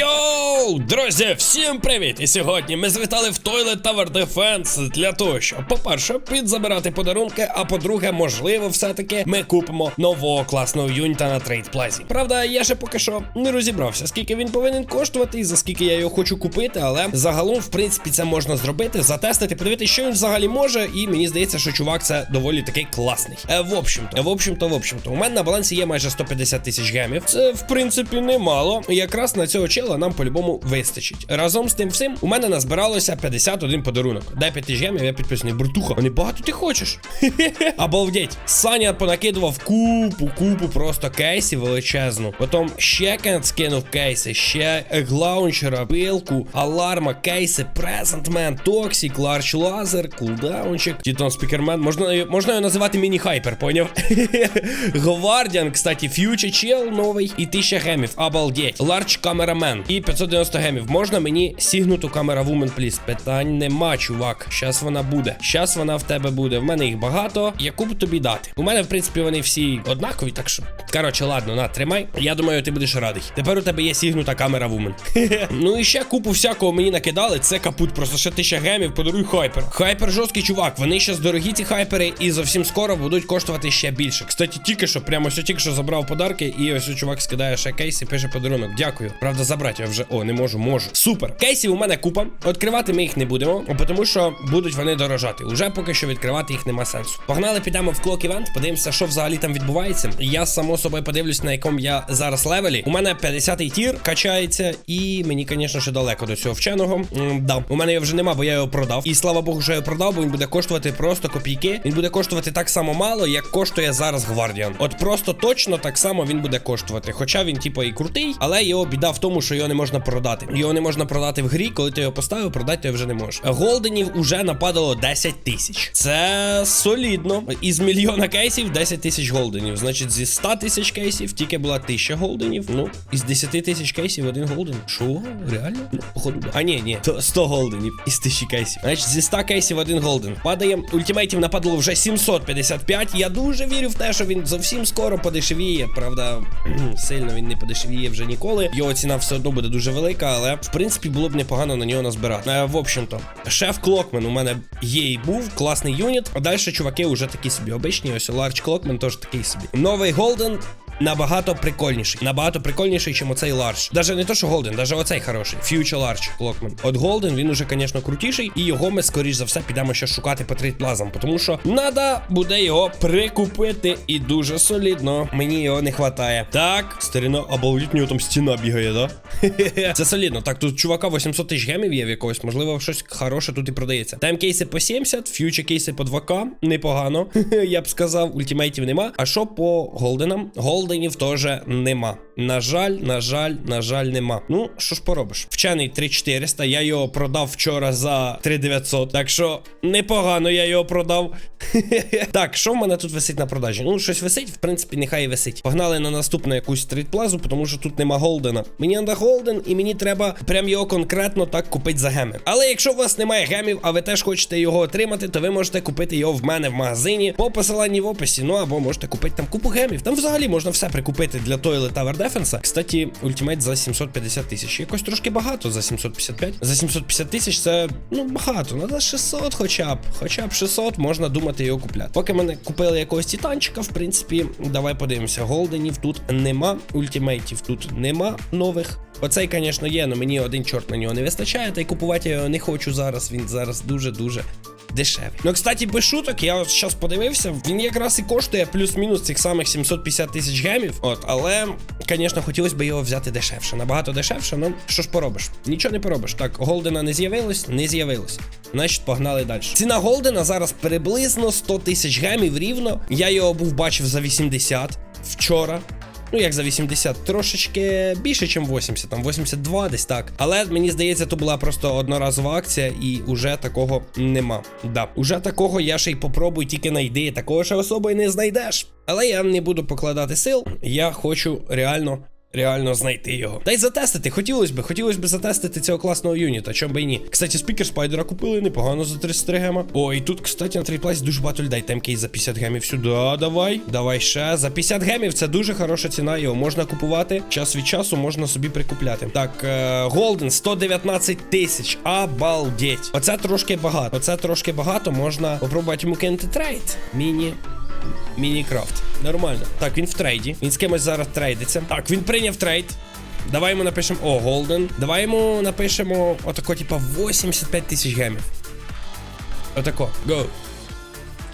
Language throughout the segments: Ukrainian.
Йоу, друзі, всім привіт! І сьогодні ми звітали в Toilet Tower Defense для того, щоб, по-перше, підзабирати подарунки, а по-друге, можливо, все-таки ми купимо нового класного юніта на трейд плазі. Правда, я ще поки що не розібрався, скільки він повинен коштувати і за скільки я його хочу купити, але загалом, в принципі, це можна зробити, затестити, подивитися, що він взагалі може, і мені здається, що чувак це доволі такий класний. Е, в общем-то, в общем-то, в общем-то, у мене на балансі є майже 150 тисяч гемів. Це в принципі немало. Якраз на цього чела нам по-любому вистачить. Разом з тим всім у мене назбиралося 51 подарунок. Дай 5 тисяч гемів, я підписаний. Братуха, а не багато ти хочеш. Обалдеть. Саня понакидував купу, купу просто кейсів величезну. Потім ще Кент скинув кейси, ще еглаунчера, пилку, аларма, кейси, презентмен, токсік, ларч лазер, кулдаунчик, Тітон спікермен. Можна, можна його називати міні-хайпер, поняв? Говардіан, кстати, фьючер чел новий і 1000 гемів. Обалдеть. Ларч камерамен і 590 гемів. Можна мені сігнуту камера вумен, пліс? Питань нема, чувак. Щас вона буде. Щас вона в тебе буде. В мене їх багато. Яку б тобі дати? У мене, в принципі, вони всі однакові, так що. Коротше, ладно, на, тримай. Я думаю, ти будеш радий. Тепер у тебе є сігнута камера вумен. ну і ще купу всякого мені накидали. Це капут, просто ще 1000 гемів, подаруй хайпер. Хайпер жорсткий чувак. Вони ще дорогі ці хайпери, і зовсім скоро будуть коштувати ще більше. Кстати, тільки що, прямо ось тільки що забрав подарки, і ось чувак скидає ще кейс і пише подарунок. Дякую. Правда, забрати я вже. О, не можу, можу. Супер. Кейсів у мене купа. Відкривати ми їх не будемо, тому що будуть вони дорожати. Уже поки що відкривати їх нема сенсу. Погнали, підемо в клок івент, подивимося, що взагалі там відбувається. Я само собою подивлюсь, на якому я зараз левелі. У мене 50-й тір качається, і мені, звісно, ще далеко до цього вченого. М, да, у мене його вже нема, бо я його продав. І слава Богу, що я його продав, бо він буде коштувати просто копійки. Він буде коштувати так само мало, як коштує зараз Гвардіан. От просто точно так само він буде коштувати. Хоча він, типу, і крутий, але його біда в тому, що його не можна продати. Його не можна продати в грі, коли ти його поставив, продати його вже не можеш. Голденів уже нападало 10 тисяч. Це солідно. Із мільйона кейсів 10 тисяч голденів. Значить, зі 100 тисяч кейсів тільки була 1000 голденів. Ну, із 10 тисяч кейсів один голден. Що? Реально? Ну, походу. А ні, ні, то 100 голденів із 1000 кейсів. Значить, зі 100 кейсів один голден. Падає. Ультимейтів нападало вже 755. Я дуже вірю в те, що він зовсім скоро подешевіє. Правда, сильно він не подешевіє вже ніколи. Його ціна все одно буде дуже велика, але в принципі було б непогано на нього назбирати. Е, в общем-то, шеф Клокмен у мене є і був, класний юніт. А далі чуваки вже такі собі обичні. Ось Ларч Клокмен теж такий собі. Новий Голден. Набагато прикольніший. Набагато прикольніший, чим оцей Ларч. Даже не то, що Голден, даже оцей хороший. Future Large Clockman. От Голден він уже, звісно, крутіший, і його ми, скоріш за все, підемо ще шукати по трейдплазам, тому що треба буде його прикупити і дуже солідно. Мені його не вистачає. Так, старина, обалдіть, нього там стіна бігає, да? Це солідно. Так, тут чувака 800 тисяч гемів є в якогось, можливо, щось хороше тут і продається. Тайм кейси по 70, фьючер кейси по 2К. Непогано. Я б сказав, ультимейтів нема. А що по голденам? Голденів теж нема. На жаль, на жаль, на жаль, нема. Ну, що ж поробиш? Вчений 3400, я його продав вчора за 3900. Так що непогано я його продав. так, що в мене тут висить на продажі? Ну, щось висить, в принципі, нехай висить. Погнали на наступну якусь стрітплазу, тому що тут нема голдена. Мені треба голден, і мені треба прям його конкретно так купити за геми. Але якщо у вас немає гемів, а ви теж хочете його отримати, то ви можете купити його в мене в магазині по посиланні в описі. Ну або можете купити там купу гемів. Там взагалі можна все прикупити для Toilet Tower Defense. Кстати, ультимейт за 750 тисяч. Якось трошки багато за 755. За 750 тисяч це ну багато. Надо 600 хоча б. Хоча б 600 можна думати його купляти. Поки мене купили якогось титанчика, в принципі, давай подивимося. Голденів тут нема, ультимейтів тут нема нових. Оцей, звісно, є, але мені один чорт на нього не вистачає, та й купувати я його не хочу зараз. Він зараз дуже-дуже. Дешевий. Ну, кстати, без шуток, я от зараз подивився, він якраз і коштує плюс-мінус цих самих 750 тисяч гемів. От, але, звісно, хотілося б його взяти дешевше. Набагато дешевше, ну що ж поробиш? Нічого не поробиш. Так, Голдена не з'явилось, не з'явилось. Значить, погнали далі. Ціна Голдена зараз приблизно 100 тисяч гемів рівно. Я його був бачив за 80 вчора. Ну, як за 80, трошечки більше, ніж 80, там 82 десь так. Але мені здається, то була просто одноразова акція, і уже такого нема. Да, уже такого я ще й попробую, тільки найди. Такого ще особи не знайдеш. Але я не буду покладати сил. Я хочу реально реально знайти його. Та й затестити, хотілося б, хотілося б затестити цього класного юніта, чом би і ні. Кстати, спікер спайдера купили непогано за 33 гема. О, і тут, кстати, на трейплайс дуже багато людей. Темкей за 50 гемів сюди. Давай. Давай ще. За 50 гемів це дуже хороша ціна. Його можна купувати. Час від часу можна собі прикупляти. Так, е, Голден 119 тисяч. Обалдеть. Оце трошки багато. Оце трошки багато. Можна попробувати йому кинути трейд. Міні. Мінікрафт. Нормально. Так, він в трейді. Він з кимось зараз трейдиться. Так, він прийняв трейд. Давай йому напишемо. О, Голден. Давай йому напишемо отако, типа, 85 тисяч гемів. Отако. Go.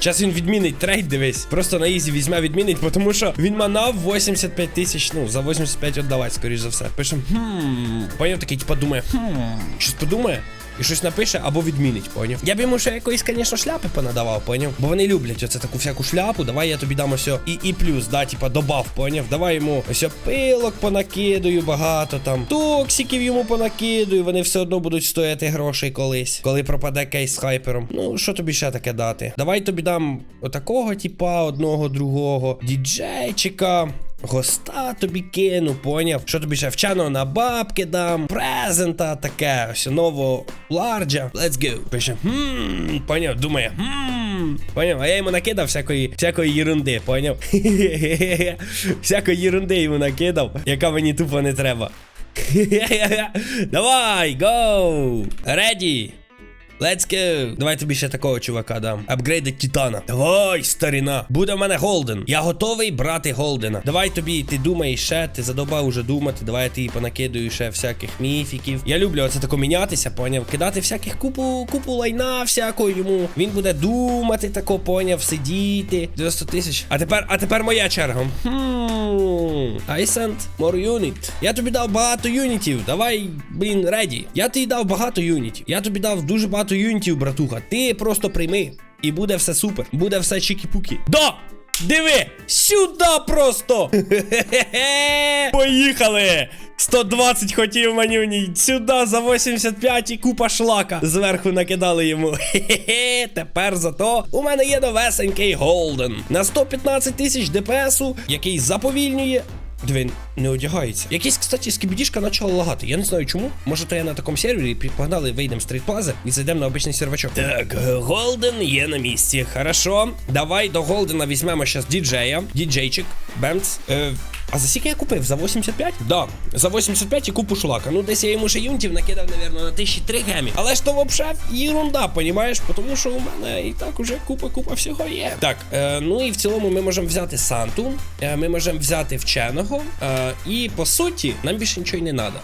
Зараз він відмінить трейд, дивись. Просто на ізі візьме відмінить, тому що він манав 85 тисяч. Ну, за 85 віддавай, скоріш за все. Пишем хм. Поняв такий, типа думає, хм. Щось подумає. І щось напише або відмінить, поняв. Я б йому ще якоїсь, звісно, шляпи понадавав, поняв. Бо вони люблять оце таку всяку шляпу. Давай я тобі дам ось і, і плюс, да, типа добав, поняв. Давай йому ось пилок понакидую багато там. Токсиків йому понакидую. Вони все одно будуть стояти грошей колись, коли пропаде кейс з хайпером. Ну, що тобі ще таке дати? Давай тобі дам отакого, типа, одного, другого, діджейчика. Госта тобі кину, поняв. Що тобі ще вчаного на бабки дам, презента таке, ось нового ларджа. Let's go. Пише, хм, поняв, думає, хм. Поняв, а я йому накидав всякої, всякої ерунди, поняв? Всякої ерунди йому накидав, яка мені тупо не треба. Давай, go! Ready! Let's go! Давай тобі ще такого чувака дам. Апгрейдить Титана. Давай, старіна. Буде в мене Голден. Я готовий брати Голдена. Давай тобі, ти думаєш ще, ти задовбав уже думати. Давай тобі понакидаю ще всяких міфіків. Я люблю оце тако мінятися, поняв. Кидати всяких купу, купу лайна всякого йому. Він буде думати, тако, поняв, сидіти. 90 тисяч. А тепер, а тепер моя черга. Хм. I sent more unit. Я тобі дав багато юнітів. Давай, блін, реді. Я тобі дав багато юнітів. Я тобі дав дуже багато юнітів, братуха. Ти просто прийми. І буде все супер. Буде все чікі-пукі. Да! Диви! Сюди просто! Поїхали! 120 хотів манюній. Сюди за 85 і купа шлака. Зверху накидали йому. Хе-хе-хе. Тепер зато у мене є новесенький Голден. На 115 тисяч ДПСу, який заповільнює. Диви, не одягається. Якийсь, кстати, скібідішка почала лагати. Я не знаю чому. Може, то я на такому сервері погнали, вийдемо з стрітплази і зайдемо на обичний сервачок. Так, Голден є на місці. Хорошо. Давай до Голдена візьмемо зараз діджея. Діджейчик. Бемц. Е, а за скільки я купив? За 85? Да, за 85 і купу шлака. Ну, десь я йому ще юнтів накидав, напевно, на 1003 гемі. Але ж то вообще єрунда, понімаєш? Тому що у мене і так уже купа-купа всього є. Так, е, ну і в цілому ми можемо взяти Санту, е, ми можемо взяти вченого. Е, і по суті, нам більше нічого й не треба.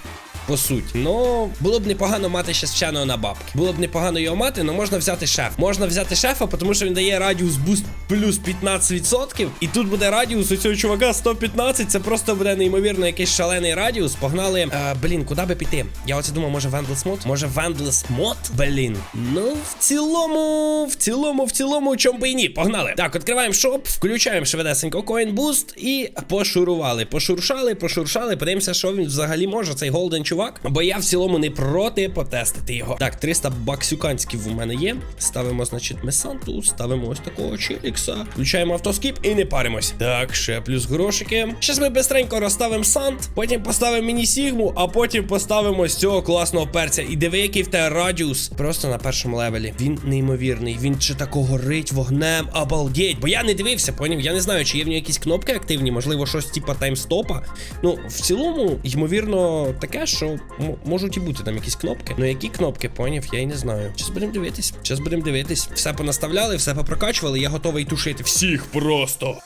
По суті, ну було б непогано мати ще вченого на бабки. Було б непогано його мати, але можна взяти шеф. Можна взяти шефа, тому що він дає радіус буст плюс 15%. І тут буде радіус у цього чувака 115. Це просто буде неймовірно якийсь шалений радіус. Погнали. Е, блін, куди би піти? Я оце думав, може Вендлес мод? Може Вендлес мод? Блін. Ну, в цілому, в цілому, в цілому, чому би і ні. Погнали. Так, відкриваємо шоп, включаємо швидесенько Boost і пошурували. Пошуршали, пошуршали. Подивимося, що він взагалі може, цей голден чувак. Бо я в цілому не проти потестити його. Так, 300 баксюканськів у мене є. Ставимо, значить, месанту, ставимо ось такого челікса. Включаємо автоскіп і не паримось. Так, ще плюс грошики. Щас ми бистренько розставимо сант, потім поставимо міні-сігму, а потім поставимо з цього класного перця. І диви, який в тебе радіус. Просто на першому левелі. Він неймовірний. Він чи тако горить вогнем, обалдеть. Бо я не дивився, поняв? Я не знаю, чи є в нього якісь кнопки активні, можливо, щось типа таймстопа. Ну, в цілому, ймовірно, таке, що м- можуть і бути там якісь кнопки. Ну які кнопки, поняв, я й не знаю. Зараз будемо дивитись. Зараз будемо дивитись. Все понаставляли, все попрокачували. Я готовий тушити всіх просто.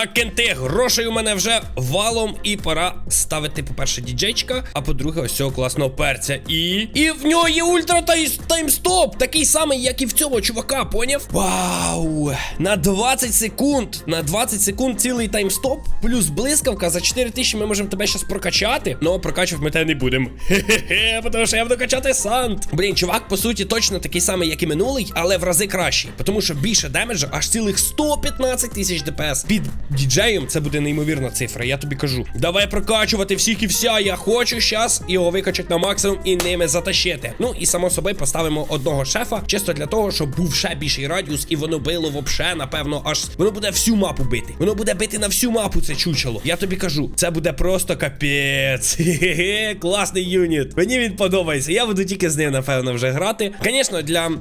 Так, кенти, грошей у мене вже валом, і пора ставити, по-перше, діджейчика, а по-друге, ось цього класного перця. І. І в нього є ультра таймстоп! Такий самий, як і в цього чувака, поняв? Вау! На 20 секунд! На 20 секунд цілий таймстоп, плюс блискавка. За 4 тисячі ми можемо тебе щас прокачати. Ну, прокачувати ми тебе не будемо. Хе-хе, тому що я буду качати сант. Блін, чувак, по суті, точно такий самий, як і минулий, але в рази кращий. Тому що більше демеджа, аж цілих 115 тисяч ДПС. Під діджеєм, це буде неймовірна цифра. Я тобі кажу. Давай прокачувати всіх і вся. Я хочу щас його викачати на максимум і ними затащити. Ну і само собою поставимо одного шефа, чисто для того, щоб був ще більший радіус, і воно било вообще, напевно, аж воно буде всю мапу бити. Воно буде бити на всю мапу. Це чучело. Я тобі кажу, це буде просто капець. Класний юніт. Мені він подобається. Я буду тільки з ним, напевно, вже грати. Звісно, для м,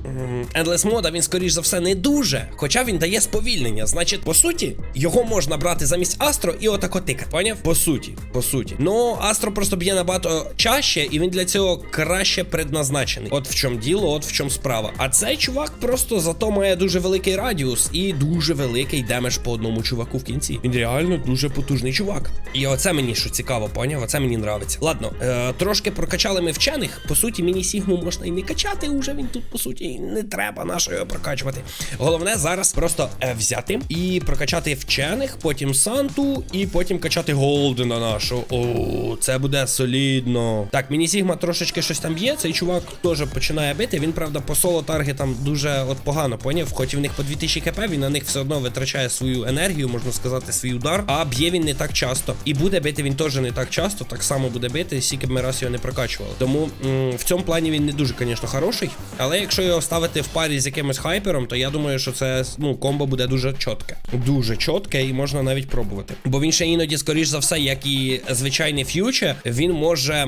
Endless мода він, скоріш за все, не дуже. Хоча він дає сповільнення. Значить, по суті, його можна брати замість Астро і отако тикати. Поняв? По суті, по суті. Ну, Астро просто б'є набагато чаще, і він для цього краще предназначений. От в чому діло, от в чому справа. А цей чувак просто зато має дуже великий радіус і дуже великий демедж по одному чуваку в кінці. Він реально дуже потужний чувак. І оце мені що цікаво, поняв? Оце мені нравиться. Ладно, е, трошки прокачали ми вчених. По суті, міні-сігму можна і не качати. Уже він тут, по суті, і не треба нашого прокачувати. Головне зараз просто е, взяти і прокачати вчених, потім Санту, і потім качати Голдена нашого. О, це буде солідно. Так, міні-сігма трошечки щось там є. Цей чувак теж починає бити. Він, правда, по соло таргетам дуже от погано, поняв? Хоч і в них по 2000 хп, він на них все одно витрачає свою енергію, можна сказати, свій удар. А б'є він не так часто. І буде бити він теж не так часто, так само буде бити, скільки б ми раз його не прокачували. Тому м, в цьому плані він не дуже, звісно, хороший. Але якщо його ставити в парі з якимось хайпером, то я думаю, що це ну, комбо буде дуже чітке. Дуже чітке і можна навіть пробувати. Бо він ще іноді, скоріш за все, як і звичайний ф'юче, він може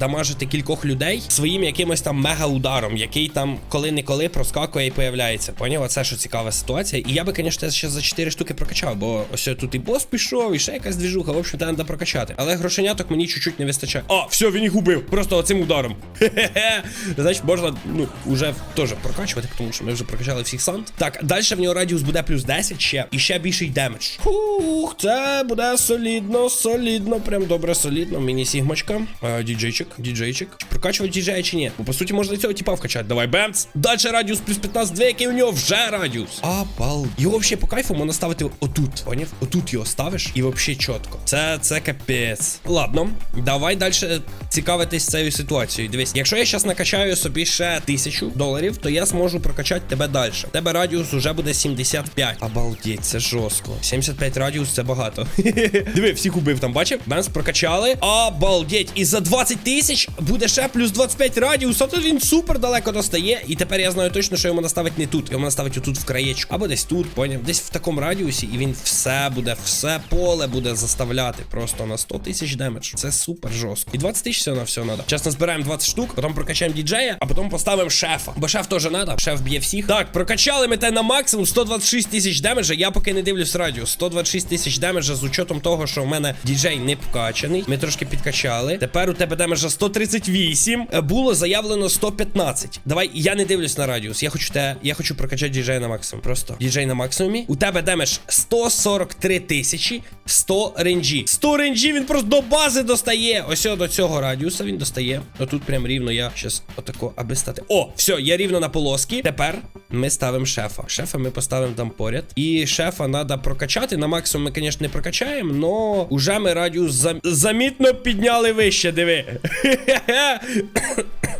дамажити кількох людей своїм якимось там мега-ударом, який там коли-неколи проскакує і появляється. Поняв? Оце що цікава ситуація. І я би, звісно, ще за 4 штуки прокачав, бо ось тут і бос пішов, і ще якась двіжуха. В общем, треба прокачати. Але грошеняток мені чуть-чуть не вистачає. А, все, він їх убив. Просто оцим ударом. Хе-хе-хе. Значить, можна, ну, уже теж прокачувати, тому що ми вже прокачали всіх сант. Так, далі в нього радіус буде плюс 10 ще, і ще більший демедж. Фух, це буде солідно, солідно, прям добре солідно. Міні-сігмочка. Е, Діджейчик, діджейчик. Чи прокачувати діджея чи ні? Бо по суті можна цього типа вкачати. Давай, бемц. Далі радіус плюс 15, дві, який у нього вже радіус. Апал. Його взагалі по кайфу можна ставити отут. Поняв? Отут його ставиш і взагалі чітко. Це, це капець. Ладно, давай далі цікавитись цією ситуацією. Дивись, якщо я зараз накачаю собі ще тисячу доларів, то я зможу прокачати тебе далі. Тебе радіус уже буде 75. Обалдеть, це жорстко. 75 радіус це багато. Диви, всіх убив там, бачив? Бенс прокачали. Обалдеть. І за 20 тисяч буде ще плюс 25 радіус, а то він супер далеко достає. І тепер я знаю точно, що йому наставить не тут. Йому наставить отут в краєчку. Або десь тут, поняв? Десь в такому радіусі, і він все буде, все поле буде заставляти. Просто на 100 тисяч демедж. Це супер жорстко. І 20 тисяч всього на все треба. Чесно, збираємо 20 штук, потім прокачаємо діджея, а потім поставимо шефа. Бо шеф теж треба. Шеф б'є всіх. Так, прокачали ми те на максимум 126 тисяч демеджа. Я поки не дивлюсь радіус. 126 тисяч демеджа з учетом того, що в мене діджей не вкачаний. Ми трошки підкачали. Тепер у тебе демеджа 138. Е, Було заявлено 115. Давай, я не дивлюсь на радіус. Я хочу те, я хочу прокачати діджея на максимум. Просто діджей на максимумі. У тебе демедж 143 тисячі 100 ренджі. 100 ренджі він просто до бази достає. Ось до цього радіуса він достає. Отут прям рівно я щас отако, аби стати. О, все, я рівно на полоски. Тепер ми ставимо шефа. Шефа ми поставимо там поряд. І шефа треба прокачати. На максимум ми, звісно, не прокачаємо, но уже ми радіус зам... замітно підняли вище, диви.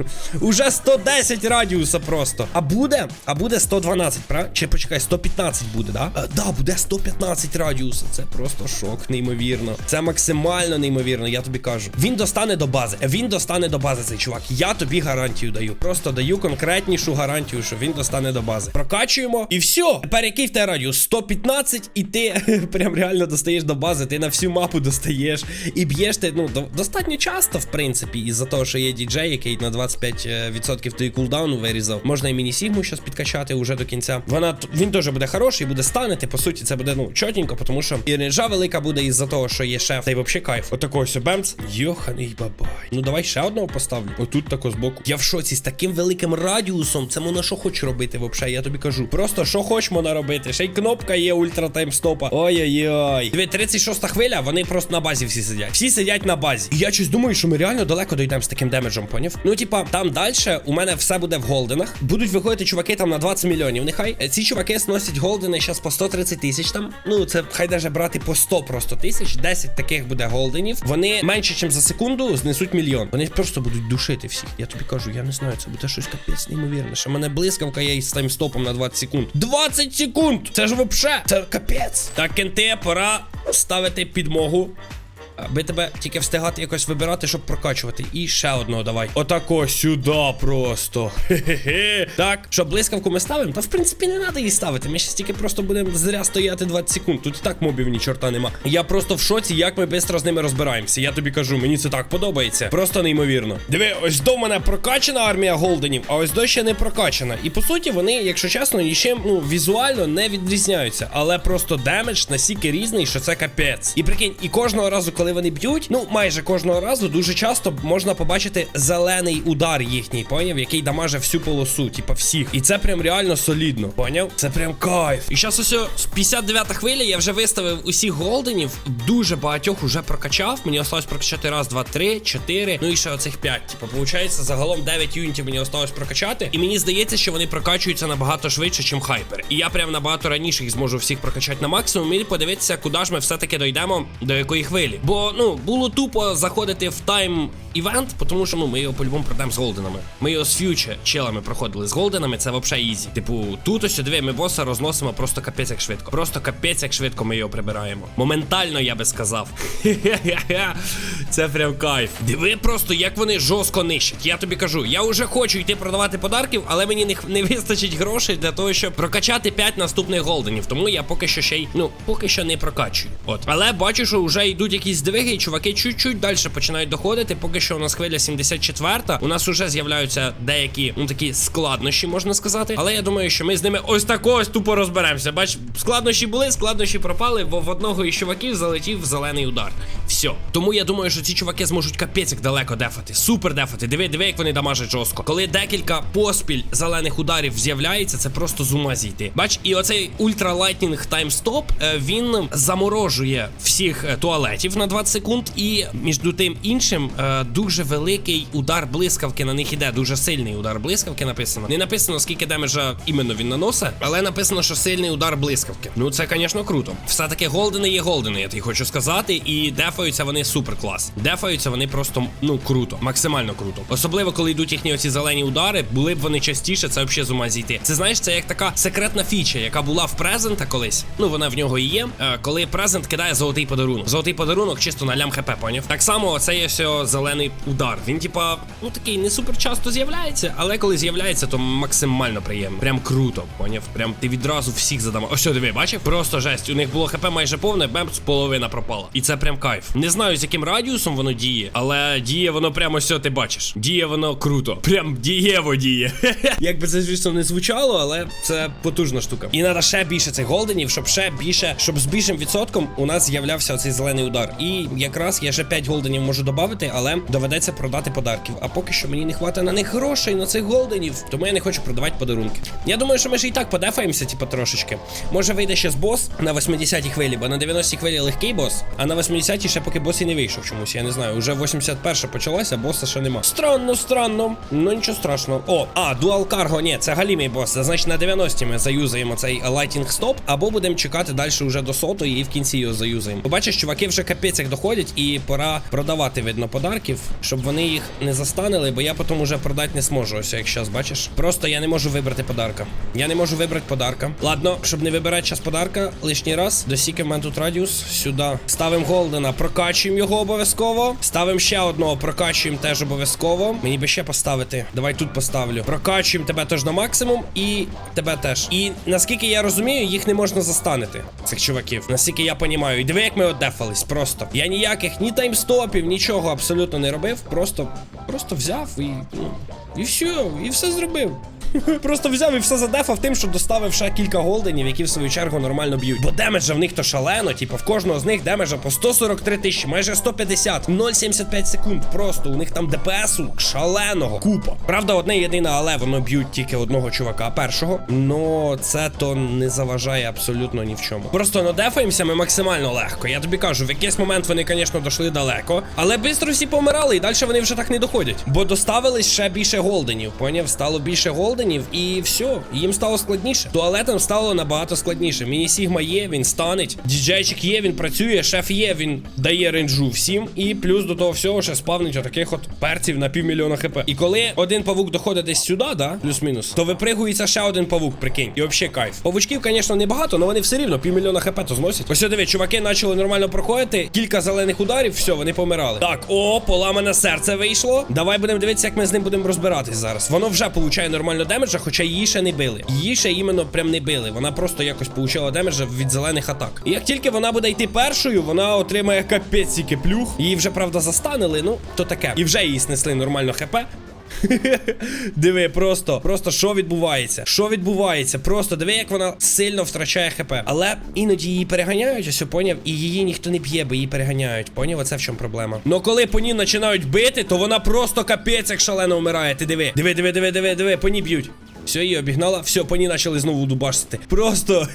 Уже 110 радіуса просто. А буде? А буде 112, правда? Чи почекай, 115 буде, да? А, да, буде 115 радіуса. Це просто шок, неймовірно. Це максимально неймовірно, я тобі кажу. Він достане до бази. Він достане до бази цей чувак. Я тобі гарантію даю. Просто даю конкретнішу гарантію, що він достане до бази. Прокачуємо і все. Тепер який в тебе радіус? 115, і ти прям реально достаєш до бази. Ти на всю мапу достаєш і б'єш ти ну до- достатньо часто, в принципі, із-за того, що є діджей, який на 25% твої кулдауну вирізав. Можна і міні-сігму щас підкачати уже до кінця. Вона він теж буде хороший, буде станити. По суті, це буде ну чотенько, тому що і ренжа велика буде із-за того, що є шеф. Та й взагалі кайф. Отакого все бемц. Йоханий бабай. Ну давай ще одного поставлю. Отут тако збоку. Я в шоці з таким великим радіусом. Це можна що хоч робити, взагалі, я тобі кажу. Просто що хоч можна робити. Ще й кнопка є ультра таймстопа. Ой-ой-ой. Диви, 36 хвиля, вони просто на базі всі сидять. Всі сидять на базі. І я щось думаю, що ми реально далеко дійдемо з таким демеджем, поняв? Ну, типа, там далі у мене все буде в голденах. Будуть виходити чуваки там на 20 мільйонів. Нехай Е, ці чуваки сносять голдени зараз по 130 тисяч там. Ну, це хай даже брати по 100 просто тисяч. 10 таких буде голденів. Вони менше, ніж за секунду, знесуть мільйон. Вони просто будуть душити всіх. Я тобі кажу, я не знаю, це буде щось капець неймовірне. Що мене блискавка є із таймстопом на 20 секунд. 20 секунд! Це ж вообще, це капець. Так, кенте, пора ставити підмогу. Аби тебе тільки встигати якось вибирати, щоб прокачувати. І ще одного давай. Отако сюди просто. Хе-хе-хе. Так, що блискавку ми ставимо? Та в принципі не треба її ставити. Ми ще тільки просто будемо зря стояти 20 секунд. Тут і так мобів ні чорта нема. Я просто в шоці, як ми швидко з ними розбираємося. Я тобі кажу, мені це так подобається. Просто неймовірно. Диви, ось до мене прокачана армія голденів, а ось до ще не прокачана. І по суті, вони, якщо чесно, нічим ну візуально не відрізняються. Але просто демедж настільки різний, що це капець. І прикинь, і кожного разу, коли вони б'ють, ну майже кожного разу, дуже часто можна побачити зелений удар їхній, поняв, який дамаже всю полосу, типа всіх. І це прям реально солідно. Поняв? Це прям кайф. І зараз ось о, з 59 хвилі я вже виставив усіх голденів. Дуже багатьох уже прокачав. Мені осталось прокачати раз, два, три, чотири. Ну і ще оцих п'ять. Типа, виходить, загалом 9 юнітів мені осталось прокачати. І мені здається, що вони прокачуються набагато швидше, ніж хайпер. І я прям набагато раніше їх зможу всіх прокачати на максимум. І подивитися, куди ж ми все-таки дійдемо до якої хвилі. Бо ну було тупо заходити в тайм івент, тому що ну ми його по-любому пройдемо з голденами. Ми його з фьюче челами проходили з голденами, це взагалі ізі. Типу, тут ось диви, ми боса розносимо просто капець як швидко. Просто капець як швидко ми його прибираємо. Моментально я би сказав. Це прям кайф. Диви просто, як вони жорстко нищать. Я тобі кажу, я вже хочу йти продавати подарків, але мені не, не вистачить грошей для того, щоб прокачати 5 наступних голденів. Тому я поки що ще й ну поки що не прокачую. От, але бачу, що вже йдуть якісь здвиги, і чуваки чуть-чуть далі починають доходити. Поки що у нас хвиля 74. У нас вже з'являються деякі ну такі складнощі, можна сказати. Але я думаю, що ми з ними ось ось тупо розберемося. Бач, складнощі були, складнощі пропали, бо в одного із чуваків залетів зелений удар. Все. Тому я думаю, що ці чуваки зможуть капець як далеко дефати. Супер дефати. Диви, диви, як вони дамажать жорстко. Коли декілька поспіль зелених ударів з'являється, це просто з ума зійти. Бач, і оцей ультра лайтнінг таймстоп він заморожує всіх е, туалетів на 20 секунд. І між тим іншим е, дуже великий удар блискавки на них іде. Дуже сильний удар блискавки написано. Не написано, скільки демеджа іменно він наносить, але написано, що сильний удар блискавки. Ну це, звісно, круто. Все-таки голдени є голдени, я тобі хочу сказати. І дефаються вони супер клас. Дефаються вони просто ну круто, максимально круто. Особливо, коли йдуть їхні оці зелені удари, були б вони частіше, це взагалі з ума зійти. Це знаєш, це як така секретна фіча, яка була в презента колись. Ну вона в нього і є. Е, коли презент кидає золотий подарунок. Золотий подарунок чисто на лям хп, поняв? Так само це є все зелений удар. Він, типа, ну такий не супер часто з'являється, але коли з'являється, то максимально приємно. Прям круто, поняв? Прям ти відразу всіх задам. Ось, що, диви, бачив? Просто жесть. У них було хп майже повне, бемц, половина пропала. І це прям кайф. Не знаю, з яким радіусом воно діє, але діє воно прямо все, ти бачиш. Діє воно круто. Прям дієво діє. Як би це, звісно, не звучало, але це потужна штука. І треба ще більше цих голденів, щоб ще більше, щоб з більшим відсотком у нас з'являвся оцей зелений удар. І якраз я ще 5 голденів можу додати, але доведеться продати подарків. А поки що мені не хватить на них грошей, на цих голденів, тому я не хочу продавати подарунки. Я думаю, що ми ж і так подефаємося, типу, трошечки. Може вийде ще з бос на 80-й хвилі, бо на 90-й хвилі легкий бос, а на 80-й ще поки бос і не вийшов чомусь. Я не знаю. Уже 81 почалася, боса ще нема. Странно, странно. Ну нічого страшного. О, а, дуал карго, ні, це галімий бос. Це значить на 90-ті ми заюзаємо цей лайтінг стоп, або будемо чекати далі уже до сотої і в кінці його заюзаємо. Побачиш, чуваки вже капець як доходять, і пора продавати, видно, подарків, щоб вони їх не застанили, бо я потім уже продати не зможу. Ось як зараз, бачиш. Просто я не можу вибрати подарка. Я не можу вибрати подарка. Ладно, щоб не вибирати час подарка, лишній раз. Досіки в мене тут радіус. Сюди. Ставимо голдена, прокачуємо його обов'язково. Ставимо ще одного, прокачуємо теж обов'язково. Мені би ще поставити. Давай тут поставлю. Прокачуємо тебе теж на максимум і тебе теж. І наскільки я розумію, їх не можна застанити. Цих чуваків. Наскільки я понімаю. І диви, як ми одефались. Просто. Я ніяких ні таймстопів, нічого абсолютно не робив. Просто, просто взяв і. Ну, і все, і все зробив. Просто взяв і все задефав тим, що доставив ще кілька голденів, які в свою чергу нормально б'ють. Бо демеджа в них то шалено, типу, в кожного з них демеджа по 143 тисячі, майже 150, 0,75 секунд. Просто у них там ДПСу шаленого купа. Правда, одне єдине, але воно б'ють тільки одного чувака першого. Но це то не заважає абсолютно ні в чому. Просто надефаємося ми максимально легко. Я тобі кажу, в якийсь момент вони, звісно, дійшли далеко, але швидко всі помирали, і далі вони вже так не доходять. Бо доставились ще більше голденів. Поняв? Стало більше голденів. Голденів, і все, їм стало складніше. Туалетам стало набагато складніше. Міні Сігма є, він станеть. Діджейчик є, він працює, шеф є, він дає рейнджу всім. І плюс до того всього ще спавнить отаких от перців на півмільйона хп. І коли один павук доходить десь сюди, да, плюс-мінус, то випригується ще один павук, прикинь. І взагалі кайф. Павучків, звісно, небагато, але вони все рівно півмільйона хп то зносять. Ось диви, чуваки почали нормально проходити. Кілька зелених ударів, все, вони помирали. Так, о, поламане серце вийшло. Давай будемо дивитися, як ми з ним будемо розбиратись зараз. Воно вже получає нормально демеджа, хоча її ще не били. Її ще іменно прям не били. Вона просто якось получала демеджа від зелених атак. І як тільки вона буде йти першою, вона отримає капець і плюх. Її вже правда застанили, ну то таке. І вже її снесли нормально хп. Диви, просто, просто що відбувається? Що відбувається? Просто диви, як вона сильно втрачає хп. Але іноді її переганяють, ось поняв, і її ніхто не б'є, бо її переганяють. Поняв, оце в чому проблема. Ну коли по ній починають бити, то вона просто капець як шалено вмирає. Ти диви. Диви, диви, диви, диви, диви, по ній б'ють. Все, її обігнала, все, по ній почали знову дубашити. Просто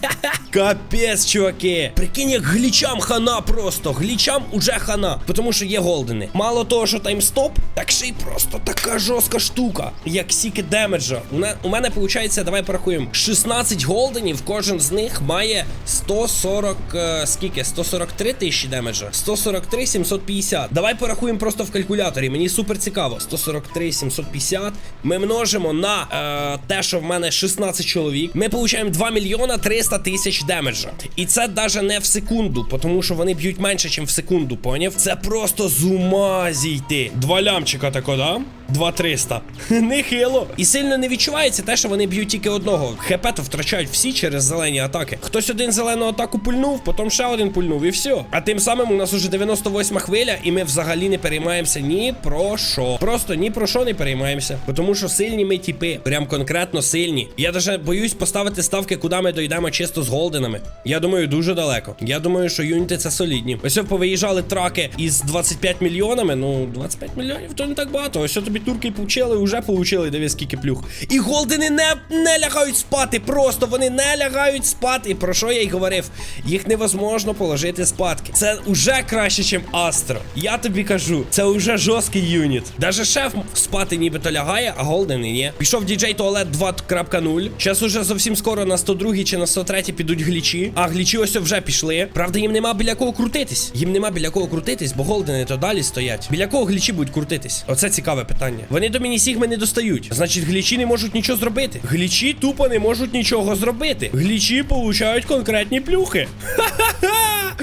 капець, чуваки. Прикинь, як глічам хана просто. Глічам уже хана. Тому що є голдени. Мало того, що таймстоп, так ще й просто така жорстка штука. Як сіки демеджа. У, мене виходить, давай порахуємо. 16 голденів, кожен з них має 140. е, скільки? 143 тисячі демеджа. 143 750. Давай порахуємо просто в калькуляторі. Мені супер цікаво. 143 750. Ми множимо на е, те, що в мене 16 чоловік. Ми получаємо 2 мільйона 300 тисяч демеджа. І це навіть не в секунду, тому що вони б'ють менше, ніж в секунду, поняв? Це просто з ума зійти. Два лямчика тако, да? 2300. Нехило. І сильно не відчувається те, що вони б'ють тільки одного. ХП то втрачають всі через зелені атаки. Хтось один зелену атаку пульнув, потім ще один пульнув, і все. А тим самим у нас уже 98 хвиля, і ми взагалі не переймаємося ні про що. Просто ні про що не переймаємося. Тому що сильні ми тіпи. Прям конкретно сильні. Я даже боюсь поставити ставки, куди ми дійдемо чисто з голденами. Я думаю, дуже далеко. Я думаю, що юніти це солідні. Ось повиїжджали траки із 25 мільйонами. Ну, 25 мільйонів то не так багато. Ось тобі турки получили, вже получили, дивись, скільки плюх. І голдени не, не лягають спати. Просто вони не лягають спати. Про що я й говорив? Їх невозможно положити спадки. Це уже краще, ніж Астро. Я тобі кажу, це уже жорсткий юніт. Даже шеф спати нібито лягає, а голдени ні. Пішов діджей туалет 2.0. Зараз уже зовсім скоро на 102 чи на 103 підуть глічі. А глічі ось вже пішли. Правда, їм нема біля кого крутитись. Їм нема біля кого крутитись, бо голдени то далі стоять. Біля кого глічі будуть крутитись? Оце цікаве питання. Вони до міні-сігми не достають. Значить, глічі не можуть нічого зробити. Глічі тупо не можуть нічого зробити. Глічі получають конкретні плюхи. Ха-ха-ха!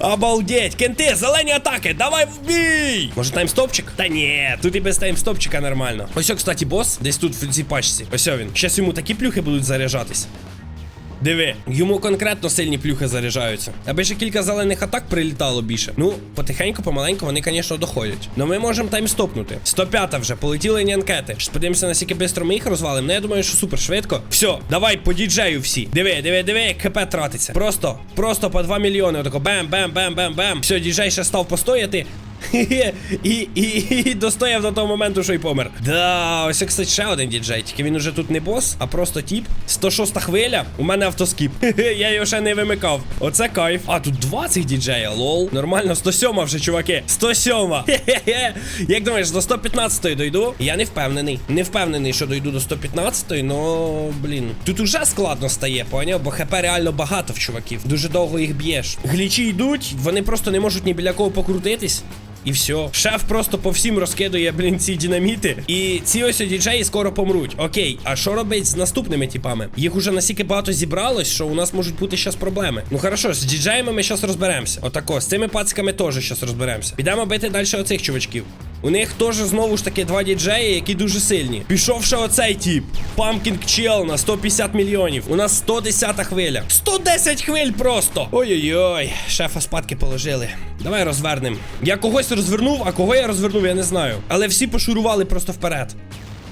Обалдеть! Кенти, зелені атаки! Давай в бій! Може таймстопчик? Та ні, тут і без таймстопчика нормально. Ось, кстати, бос, десь тут в цій пачці. Ось він. Щас йому такі плюхи будуть заряджатись. Диви, йому конкретно сильні плюхи заряджаються. Аби ще кілька зелених атак прилітало більше. Ну, потихеньку, помаленьку вони, звісно, доходять. Но ми можемо таймстопнути. 105 вже, полетіли нянкети. Подивимося, наскільки швидко ми їх розвалимо. Ну, я думаю, що супер швидко. Все, давай по діджею всі. Диви, диви, диви, як ХП тратиться. Просто, просто по 2 мільйони. Отако бем, бем, бем, бем, бем. Все, діджей ще став постояти. І, і, і, достояв до того моменту, що й помер. Да, ось кстати, ще один діджей. Тільки він уже тут не бос, а просто тіп. 106 хвиля. У мене автоскіп. Я його ще не вимикав. Оце кайф. А, тут 20 діджея, лол. Нормально, 107 вже, чуваки. 107. Хе-хе-хе. Як думаєш, до 115 дойду? Я не впевнений. Не впевнений, що дойду до 115, но блін. Тут уже складно стає, поняв? Бо хп реально багато в чуваків. Дуже довго їх б'єш. Глічі йдуть, вони просто не можуть ні біля кого покрутитись. І все. Шеф просто по всім розкидує, блін, ці динаміти. І ці ось діджеї скоро помруть. Окей, а що робить з наступними типами? Їх уже настільки багато зібралось, що у нас можуть бути щас проблеми. Ну хорошо, з діджеями ми щас розберемося. Отако, з цими пациками теж щас розберемося. Підемо бити далі оцих чувачків. У них теж знову ж таки два діджеї, які дуже сильні. Пішов ще оцей тип. Pumpkin Чел на 150 мільйонів. У нас 110 хвиля. 110 хвиль просто. Ой-ой-ой, шефа спадки положили. Давай розвернемо. Я когось розвернув, а кого я розвернув, я не знаю. Але всі пошурували просто вперед.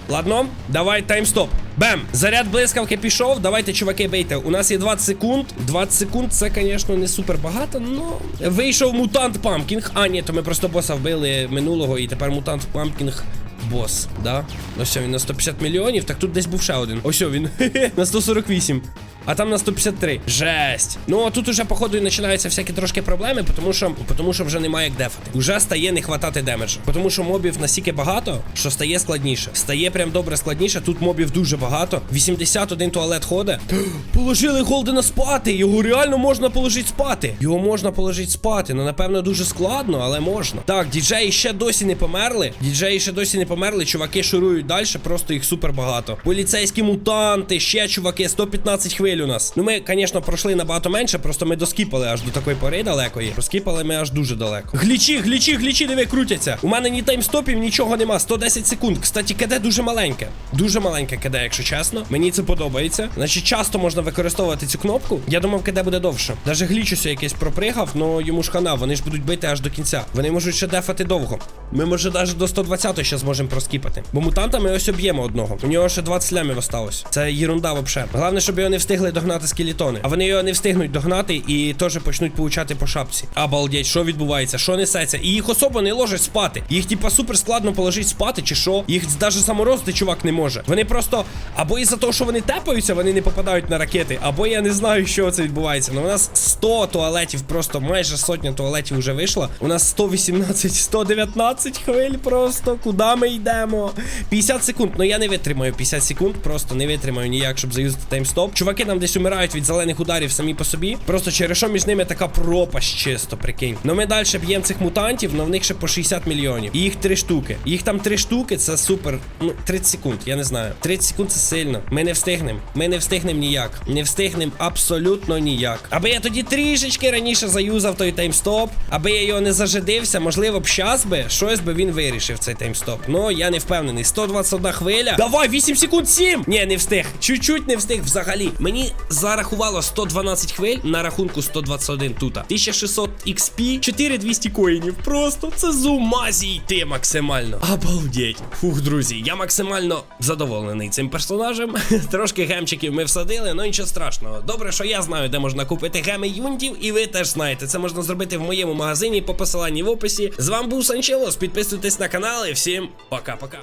Ладно, давай таймстоп. Бем! Заряд блискавки пішов. Давайте, чуваки, бейте. У нас є 20 секунд. 20 секунд це, звісно, не супер багато, но вийшов мутант Памкінг. А, ні, то ми просто боса вбили минулого, і тепер мутант Памкінг бос, да? Ну все, він на 150 мільйонів, так тут десь був ще один. Ось він на 148. А там на 153. Жесть. Ну а тут уже, походу, і починаються всякі трошки проблеми, тому що, тому що вже немає як дефати. Уже стає не хватати демеджа. Тому що мобів настільки багато, що стає складніше. Стає прям добре складніше. Тут мобів дуже багато. 81 туалет ходить. Положили Голдена спати. Його реально можна положити спати. Його можна положити спати. Ну, напевно, дуже складно, але можна. Так, діджеї ще досі не померли. Діджеї ще досі не померли. Чуваки шурують далі, просто їх супер багато. Поліцейські мутанти, ще чуваки, 115 хвиль у нас. Ну, ми, звісно, пройшли набагато менше, просто ми доскіпали аж до такої пори далекої. Проскіпали ми аж дуже далеко. Глічі, глічі, глічі, диви, крутяться. У мене ні таймстопів, нічого нема. 110 секунд. Кстати, КД дуже маленьке. Дуже маленьке КД, якщо чесно. Мені це подобається. Значить, часто можна використовувати цю кнопку. Я думав, КД буде довше. Даже глічуся якийсь пропригав, но йому ж хана. Вони ж будуть бити аж до кінця. Вони можуть ще дефати довго. Ми, може, навіть до 120 ще зможемо проскіпати. Бо мутанта ми ось об'ємо одного. У нього ще 20 лямів осталось. Це єрунда вообще. Головне, щоб його не встигли догнати скелетони. А вони його не встигнуть догнати і теж почнуть получати по шапці. Обалдеть, що відбувається, що несеться. І їх особо не ложать спати. Їх, типа, супер складно положити спати, чи що. Їх навіть саморозити чувак не може. Вони просто або із-за того, що вони тепаються, вони не попадають на ракети, або я не знаю, що це відбувається. Ну у нас 100 туалетів, просто майже сотня туалетів вже вийшло. У нас 118, 119 хвиль просто. Куди ми йдемо? 50 секунд. Ну я не витримаю 50 секунд, просто не витримаю ніяк, щоб заюзати таймстоп. Чуваки там десь умирають від зелених ударів самі по собі. Просто через що між ними така пропасть чисто, прикинь. Ну ми далі б'ємо цих мутантів, але в них ще по 60 мільйонів. І їх три штуки. Їх там три штуки, це супер. Ну, 30 секунд, я не знаю. 30 секунд це сильно. Ми не встигнемо. Ми не встигнемо ніяк. Не встигнемо абсолютно ніяк. Аби я тоді трішечки раніше заюзав той таймстоп, аби я його не зажидився, можливо б щас би щось би він вирішив цей таймстоп. Ну я не впевнений. 121 хвиля. Давай, 8 секунд 7! Ні, не встиг. Чуть-чуть не встиг взагалі. Мені зарахувало 112 хвиль на рахунку 121 тут. 1600 XP, 4200 коїнів. Просто це з ума зійти максимально. Обалдеть. Фух, друзі, я максимально задоволений цим персонажем. Трошки гемчиків ми всадили, ну нічого страшного. Добре, що я знаю, де можна купити геми юнтів, і ви теж знаєте. Це можна зробити в моєму магазині по посиланні в описі. З вами був Санчелос. Підписуйтесь на канал і всім пока-пока.